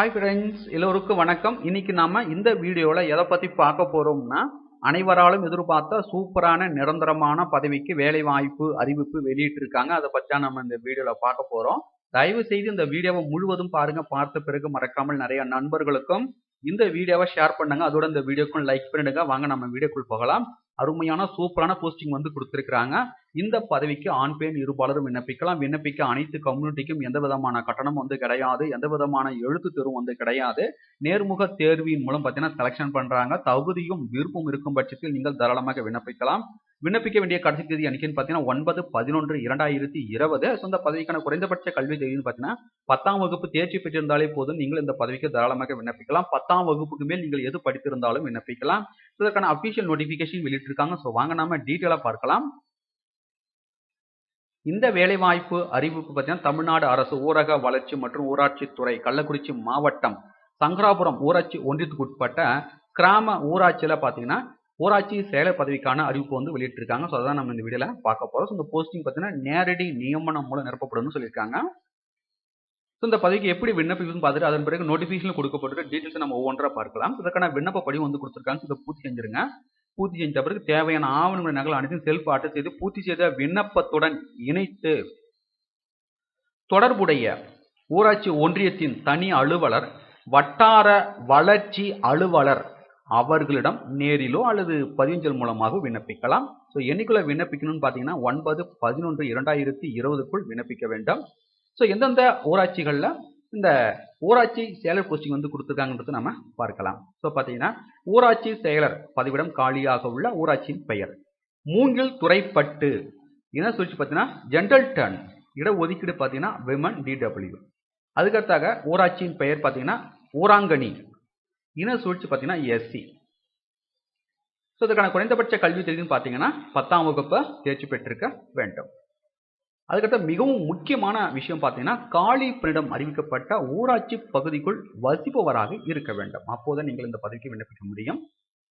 Hi friends எல்லோருக்கும் வணக்கம். இன்னைக்கு நாம இந்த வீடியோவில் எதை பற்றி பார்க்க போகிறோம்னா அனைவராலும் எதிர்பார்த்த சூப்பரான நிரந்தரமான பதவிக்கு வேலை வாய்ப்பு அறிவிப்பு வெளியிட்டிருக்காங்க. அதை பற்றி நம்ம இந்த வீடியோவில் பார்க்க போகிறோம் தயவு செய்து இந்த வீடியோவை முழுவதும் பாருங்க. பார்த்த பிறகு மறக்காமல் நிறைய நண்பர்களுக்கும் இந்த வீடியோவை ஷேர் பண்ணுங்க. அதோட இந்த வீடியோக்கும் லைக் பண்ணிடுங்க. வாங்க நம்ம வீடியோக்குள் போகலாம். அருமையான சூப்பரான போஸ்டிங் வந்து கொடுத்துருக்காங்க இந்த பதவிக்கு ஆண் பெண் இருபாலரும் விண்ணப்பிக்கலாம். விண்ணப்பிக்க அனைத்து கம்யூனிட்டிக்கும் எந்த விதமான கட்டணம் வந்து கிடையாது. எந்த விதமான எழுத்து தேர்வும் வந்து கிடையாது. நேர்முக தேர்வின் மூலம் பார்த்தீங்கன்னா செலெக்ஷன் பண்றாங்க. தகுதியும் விருப்பம் இருக்கும் பட்சத்தில் நீங்கள் தாராளமாக விண்ணப்பிக்கலாம். விண்ணப்பிக்க வேண்டிய கடைசி தேதி அன்னைக்குன்னு பார்த்தீங்கன்னா ஒன்பது பதினொன்று இரண்டாயிரத்தி இருபது. ஸோ இந்த பதவிக்கான குறைந்தபட்ச கல்வி தேதின்னு பார்த்தீங்கன்னா பத்தாம் வகுப்பு தேர்ச்சி பெற்றிருந்தாலே போதும். நீங்கள் இந்த பதவிக்கு தாராளமாக விண்ணப்பிக்கலாம். பத்தாம் வகுப்புக்கு மேல் நீங்கள் எது படித்திருந்தாலும் விண்ணப்பிக்கலாம். இதற்கான அபிஷியல் நோட்டிபிகேஷன் வெளியிட்டிருக்காங்க. ஸோ வாங்க நாம டீட்டெயிலாக பார்க்கலாம். இந்த வேலைவாய்ப்பு அறிவிப்பு பார்த்தீங்கன்னா தமிழ்நாடு அரசு ஊரக வளர்ச்சி மற்றும் ஊராட்சித்துறை கள்ளக்குறிச்சி மாவட்டம் சங்கராபுரம் ஊராட்சி ஒன்றியத்துக்கு உட்பட்ட கிராம ஊராட்சியில் பார்த்தீங்கன்னா ஊராட்சி செயலர் பதவிக்கான அறிவிப்பு வந்து வெளியிட்டிருக்காங்க. ஸோ அதான் நம்ம இந்த வீடியோவில் பார்க்க போகிறோம் ஸோ இந்த போஸ்டிங் பார்த்தீங்கன்னா நேரடி நியமனம் மூலம் நிரப்பப்படும்னு சொல்லியிருக்காங்க. ஸோ இந்த பதவிக்கு எப்படி விண்ணப்பிக்கணும்னு பார்த்துட்டு அதன் பிறகு நோட்டிஃபிகேஷன் கொடுக்கப்பட்டு டீட்டெயில்ஸ் நம்ம ஒவ்வொன்றா பார்க்கலாம். இதற்கான விண்ணப்ப படிவம் வந்து கொடுத்துருக்காங்க. இதை பூர்த்தி செஞ்சிருங்க. பூர்த்தி செஞ்ச பிறகு தேவையான ஆவணங்கள் நகல் அனைத்தும் செல்ஃப் ஆட்டை செய்து பூர்த்தி செய்த விண்ணப்பத்துடன் இணைத்து தொடர்புடைய ஊராட்சி ஒன்றியத்தின் தனி அலுவலர் வட்டார வளர்ச்சி அலுவலர் அவர்களிடம் நேரிலோ அல்லது பதிஞ்சல் மூலமாக விண்ணப்பிக்கலாம். ஸோ என்னைக்குள்ள விண்ணப்பிக்கணும்னு பார்த்தீங்கன்னா ஒன்பது பதினொன்று இரண்டாயிரத்தி இருபதுக்குள் விண்ணப்பிக்க வேண்டும். ஸோ எந்தெந்த ஊராட்சிகளில் இந்த ஊராட்சி செயலர் போஸ்டிங் வந்து கொடுத்துருக்காங்கன்றது நம்ம பார்க்கலாம். ஸோ பார்த்தீங்கன்னா ஊராட்சி செயலர் பதிவிடம் காலியாக உள்ள ஊராட்சியின் பெயர். மூங்கில் துறைப்பட்டு. என்ன சொல்லிச்சு பார்த்தீங்கன்னா ஜென்ரல் டர்ன் இட ஒதுக்கீடு பார்த்தீங்கன்னா விமன் டிடபிள்யூ அதுக்கடுத்தாக ஊராட்சியின் பெயர் பார்த்தீங்கன்னா ஊராங்கனி. இன சூழ்ச்சி பார்த்தீங்கன்னா எஸ்சி. ஸோ இதுக்கான குறைந்தபட்ச கல்வி தெரியுதுன்னு பார்த்தீங்கன்னா பத்தாம் வகுப்பை தேர்ச்சி பெற்றிருக்க வேண்டும். அதுக்கடுத்த மிகவும் முக்கியமான விஷயம் பார்த்தீங்கன்னா காலி பணியிடம் அறிவிக்கப்பட்ட ஊராட்சி பகுதிக்குள் வசிப்பவராக இருக்க வேண்டும். அப்போதான் நீங்கள் இந்த பதவிக்கு விண்ணப்பிக்க முடியும்.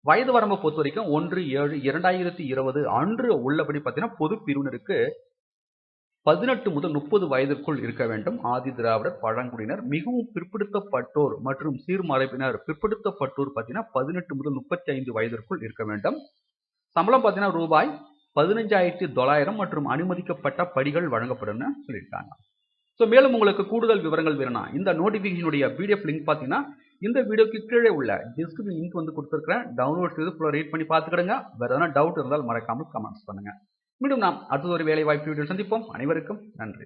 வயது வரம்பை பொறுத்த வரைக்கும் ஒன்று ஏழு இரண்டாயிரத்தி இருபது அன்று உள்ளபடி பார்த்தீங்கன்னா பொது பிரிவினருக்கு பதினெட்டு முதல் முப்பது வயதிற்குள் இருக்க வேண்டும். ஆதி திராவிடர் பழங்குடியினர். மிகவும் பிற்படுத்தப்பட்டோர் மற்றும் சீர்மரபினர் பிற்படுத்தப்பட்டோர் பார்த்தீங்கன்னா பதினெட்டு முதல் முப்பத்தி ஐந்து வயதிற்குள் இருக்க வேண்டும். சம்பளம் பார்த்தீங்கன்னா ரூபாய் பதினஞ்சாயிரத்தி தொள்ளாயிரம் மற்றும் அனுமதிக்கப்பட்ட படிகள் வழங்கப்படும் சொல்லியிருக்காங்க. ஸோ மேலும் உங்களுக்கு கூடுதல் விவரங்கள் வேணும்னா இந்த நோட்டிஃபிகேஷனுடைய பிடிஎஃப் லிங்க் பார்த்தீங்கன்னா இந்த வீடியோக்கு கீழே உள்ள டிஸ்கிரிப்ஷன் லிங்க் வந்து கொடுத்துருக்கிறேன். டவுன்லோட் செய்து ஃபுல்லாக ரீட் பண்ணி பார்த்துக்கிடுங்க. வேறு எதனா டவுட் இருந்தால் மறக்காமல் கமெண்ட்ஸ் பண்ணுங்க. மீண்டும் நாம் அடுத்த ஒரு வேலை வாய்ப்பு வீடியோ சந்திப்போம். அனைவருக்கும் நன்றி.